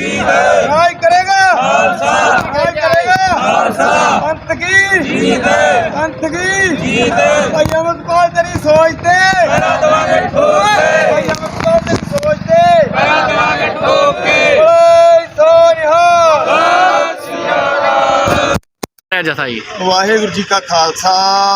ਰਾਜ ਕਰੇਗਾ। ਖਾਲਸਾ। ਰਾਜ ਕਰੇਗਾ। ਖਾਲਸਾ। ਅੰਤ ਕੀ? ਜੀਤ ਅੰਤ ਕੀ? ਜੀਤ ਭਾਈ ਅਮਰਪਾਲ ਤੇਰੀ ਸੋਚ ਤੇ। ਕਰਾ ਦਵਾਂਗੇ ਠੋਕ ਕੇ। ਭਾਈ ਅਮਰਪਾਲ ਤੇਰੀ ਸੋਚ ਤੇ। ਕਰਾ ਦਵਾਂਗੇ ਠੋਕ ਕੇ। ਓਏ ਸੋਨਿਹਾ ਹੈ। ਜਥਾ ਜੀ ਵਾਹਿਗੁਰੂ ਜੀ ਕਾ ਖਾਲਸਾ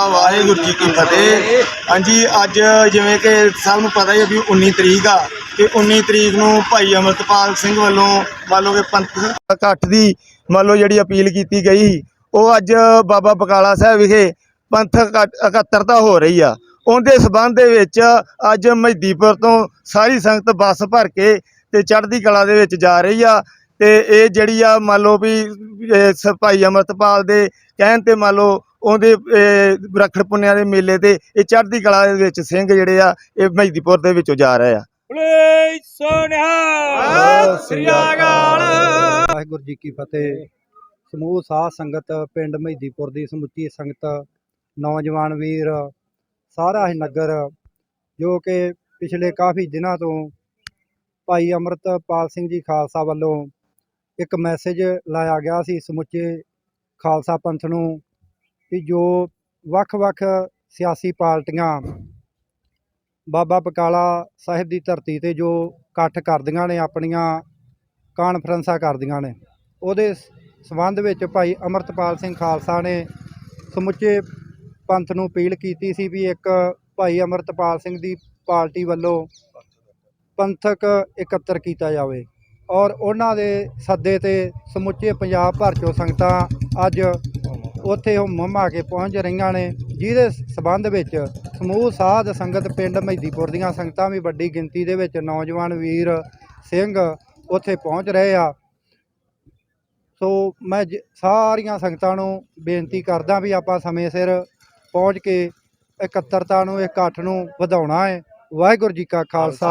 ਵਾਹਿਗੁਰੂ ਜੀ ਕੀ ਫਤਿਹ। ਹਾਂਜੀ ਅੱਜ ਜਿਵੇਂ ਕਿ ਸਭ ਨੂੰ ਪਤਾ ਹੀ ਹੈ ਵੀ 19 ਤਰੀਕ ਆ। ਤੇ 19 ਤਰੀਕ ਨੂੰ ਭਾਈ ਅਮਰਤਪਾਲ ਸਿੰਘ ਵੱਲੋਂ ਮੰਨ ਲਓ ਕਿ ਪੰਥ ਇਕੱਠ ਦੀ ਮੰਨ ਲਓ ਜਿਹੜੀ ਅਪੀਲ ਕੀਤੀ ਗਈ ਉਹ ਅੱਜ ਬਾਬਾ ਬਕਾਲਾ ਸਾਹਿਬ ਵਿਖੇ ਪੰਥਕ ਇਕੱਠ- ਇਕੱਤਰਤਾ ਹੋ ਰਹੀ ਆ। ਉਹਦੇ ਸਬੰਧ ਦੇ ਵਿੱਚ ਅੱਜ ਮਜ਼ਦੀਪੁਰ ਤੋਂ ਸਾਰੀ ਸੰਗਤ ਬੱਸ ਭਰ ਕੇ ਤੇ ਚੜ੍ਹਦੀ ਕਲਾ ਦੇ ਵਿੱਚ ਜਾ ਰਹੀ ਆ ਤੇ ਇਹ ਜਿਹੜੀ ਆ ਮੰਨ ਲਓ ਵੀ ਸ- ਭਾਈ ਅਮਰਤਪਾਲ ਦੇ ਕਹਿਣ ਤੇ ਮੰਨ ਲਓ ਉਹਦੇ, ਇਹ ਰੱਖੜ ਪੁੰਨਿਆਂ ਦੇ ਮੇਲੇ ਤੇ ਇਹ ਚੜ੍ਹਦੀ ਕਲਾ ਦੇ ਵਿੱਚ ਸਿੰਘ ਜਿਹੜੇ ਆ, ਇਹ ਮਹਿਦੀਪੁਰ ਦੇ ਵਿੱਚੋਂ ਜਾ ਰਹੇ ਆ। ਬੋਲੇ ਸੋਨਿਹਾ ਸਤਿ ਸ੍ਰੀ ਅਕਾਲ। ਵਾਹਿਗੁਰੂ ਜੀ ਕੀ ਫਤਿਹ ਸਮੂਹ ਸਾਧ ਸੰਗਤ ਪਿੰਡ ਮਹਿਦੀਪੁਰ ਦੀ ਸਮੁੱਚੀ ਸੰਗਤ ਨੌਜਵਾਨ ਵੀਰ ਸਾਰਾ ਹੀ ਨਗਰ ਜੋ ਕਿ ਪਿਛਲੇ ਕਾਫੀ ਦਿਨਾਂ ਤੋਂ ਭਾਈ ਅਮਰਤਪਾਲ ਸਿੰਘ ਜੀ ਖਾਲਸਾ ਵੱਲੋਂ ਇੱਕ ਮੈਸੇਜ ਲਾਇਆ ਗਿਆ ਸੀ ਸਮੁੱਚੇ ਖਾਲਸਾ ਪੰਥ ਨੂੰ ਕਿ ਜੋ ਵੱਖ-ਵੱਖ ਸਿਆਸੀ ਪਾਰਟੀਆਂ ਬਾਬਾ ਬਕਾਲਾ ਸਾਹਿਬ ਦੀ ਧਰਤੀ ਤੇ ਜੋ ਇਕੱਠ ਕਰਦੀਆਂ ਨੇ, ਆਪਣੀਆਂ ਕਾਨਫਰੰਸਾਂ ਕਰਦੀਆਂ ਨੇ, ਉਹਦੇ ਸ- ਸੰਬੰਧ ਵਿੱਚ ਭਾਈ ਅਮਰਤਪਾਲ ਸਿੰਘ ਖਾਲਸਾ ਨੇ ਸਮੁੱਚੇ ਪੰਥ ਨੂੰ ਅਪੀਲ ਕੀਤੀ ਸੀ ਵੀ ਇੱਕ ਭਾਈ ਅਮਰਤਪਾਲ ਸਿੰਘ ਦੀ ਪਾਰਟੀ ਵੱਲੋਂ ਪੰਥਕ ਇਕੱਤਰ ਕੀਤਾ ਜਾਵੇ। ਔਰ ਉਹਨਾਂ ਦੇ ਸੱਦੇ ਤੇ ਸਮੁੱਚੇ ਪੰਜਾਬ ਭਰ ਚੋਂ ਸੰਗਤਾਂ ਅੱਜ ਉੱਥੇ ਉਹ ਮਮਾ ਕੇ ਪਹੁੰਚ ਰਹੀਆਂ ਨੇ, ਜਿਹਦੇ ਸਬੰਧ ਵਿੱਚ ਸਮੂਹ ਸਾਧ ਸੰਗਤ ਪਿੰਡ ਮਹਿਦੀਪੁਰ ਦੀਆਂ ਸੰਗਤਾਂ ਵੀ ਵੱਡੀ ਗਿਣਤੀ ਦੇ ਵਿੱਚ ਨੌਜਵਾਨ ਵੀਰ ਸਿੰਘ ਉੱਥੇ ਪਹੁੰਚ ਰਹੇ ਆ। ਸੋ ਮੈਂ ਸਾਰੀਆਂ ਸੰਗਤਾਂ ਨੂੰ ਬੇਨਤੀ ਕਰਦਾ ਵੀ ਆਪਾਂ ਸਮੇਂ ਸਿਰ ਪਹੁੰਚ ਕੇ ਇਕੱਤਰਤਾ ਨੂੰ ਇਕੱਠ ਨੂੰ ਵਧਾਉਣਾ ਹੈ। ਵਾਹਿਗੁਰੂ ਜੀ ਕਾ ਖਾਲਸਾ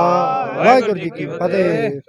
ਵਾਹਿਗੁਰੂ ਜੀ ਕੀ ਫਤਿਹ।